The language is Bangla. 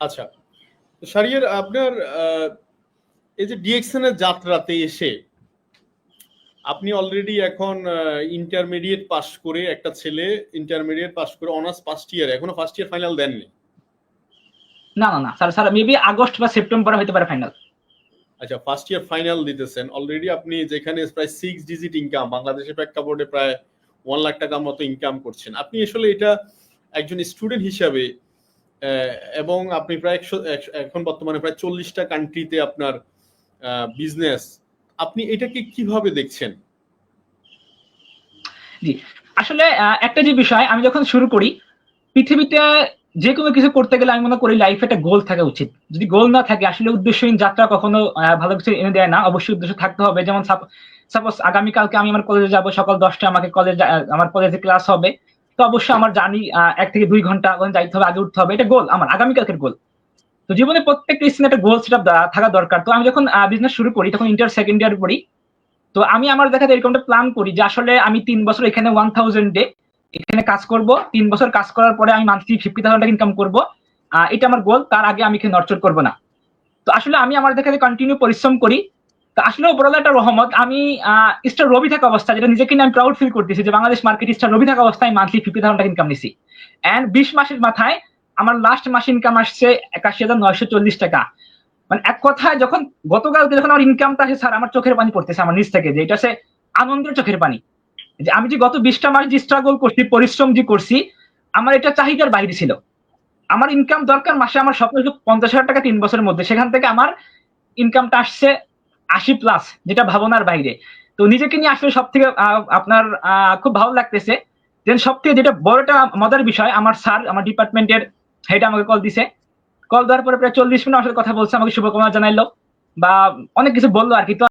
আচ্ছা শারিয়ার আপনার এই যে ডিএক্সএন এর যাত্রাতে এসে আপনি অলরেডি এখন ইন্টারমিডিয়েট পাস করে একটা ছেলে ইন্টারমিডিয়েট পাস করে অনার্স ফার্স্ট ইয়ার এখনও ফার্স্ট ইয়ার ফাইনাল দেননি? না না না স্যার স্যার মেবি আগস্ট বা সেপ্টেম্বরে হতে পারে ফাইনাল আচ্ছা ফার্স্ট ইয়ার ফাইনাল দিতেছেন অলরেডি আপনি যেখানে প্রায় সিক্স ডিজিট ইনকাম বাংলাদেশের প্রেক্ষাপটে প্রায় ওয়ান লাখ টাকার মতো ইনকাম করছেন। আপনি আসলে এটা একজন স্টুডেন্ট হিসাবে এবং আপনি প্রায় একশো এখন বর্তমানে প্রায় চল্লিশটা কান্ট্রিতে আপনার বিজনেস আপনি এটাকে কীভাবে দেখছেন? জি। আসলে একটা যে বিষয়, আমি যখন শুরু করি, পৃথিবীতে যে কোনো কিছু করতে গেলে আমি মনে করি লাইফে একটা গোল থাকা উচিত। যদি গোল না থাকে, আসলে উদ্দেশ্যহীন যাত্রা কখনো ভালো কিছু এনে দেয় না। অবশ্যই উদ্দেশ্য থাকতে হবে। যেমন সাপোজ আগামীকালকে আমি আমার কলেজে যাব, সকাল দশটা আমাকে কলেজ আমার কলেজে ক্লাস হবে। তো অবশ্যই আমার জানি এক থেকে দুই ঘণ্টা যাইতে হবে, আগে উঠতে হবে। এটা গোল আমার আগামীকালকের গোল তো জীবনে প্রত্যেকটা স্থানে একটা গোল সেটা থাকা দরকার। তো আমি যখন বিজনেস শুরু করি, তখন ইন্টার সেকেন্ড ইয়ার পড়ি। তো আমি আমার দেখাতে এরকমটা প্ল্যান করি যে আসলে আমি তিন বছর এখানে ওয়ান থাউজেন্ডে এখানে কাজ করব। তিন বছর কাজ করার পরে আমি মান্থলি ফিফটি থাউজেন্ড টাকা ইনকাম করব। এটা আমার গোল তার আগে আমি এখানে নরচর করব না। তো আসলে আমি আমার দেখাতে কন্টিনিউ পরিশ্রম করি। তো আসলে ওপরাল একটা রহমত, আমি স্টার রবি থাকা অবস্থা যেটা নিজেকে আমি প্রাউড ফিল করতেছি যে বাংলাদেশ মার্কেট স্টার রবি থাকা অবস্থায় মান্থলি ফিফটি থাউজেন্ড টাকা ইনকাম নিছি। অ্যান্ড বিশ মাসের মাথায় আমার লাস্ট মাস ইনকাম আসছে একাশি হাজার নয়শো চল্লিশ টাকা। মানে এক কথায় যখন গতকালকে যখন আমার ইনকামটা আসে, স্যার, আমার চোখের পানি পড়তেছে আমার নিজ থেকে, যে এটা সে আনন্দের চোখের পানি। যে আমি যে গত বিশটা মাস যে স্ট্রাগল করছি, পরিশ্রম যে করছি, আমার এটা চাহিদার বাইরে ছিল। আমার ইনকাম দরকার মাসে আমার স্বপ্ন পঞ্চাশ হাজার টাকা তিন বছরের মধ্যে। সেখান থেকে আমার ইনকামটা আসছে আশি প্লাস যেটা ভাবনার বাইরে। তো নিজেকে নিয়ে আসলে সব থেকে আপনার খুব ভালো লাগতেছে। দেন সব থেকে যেটা বড়টা মজার বিষয়, আমার স্যার আমার ডিপার্টমেন্টের হেড আমাকে কল দিছে। কল দেওয়ার পরে প্রায় চল্লিশ মিনিট আসলে কথা বলছে, আমাকে শুভকামনা জানাইলো বা অনেক কিছু বলল আর কি। তো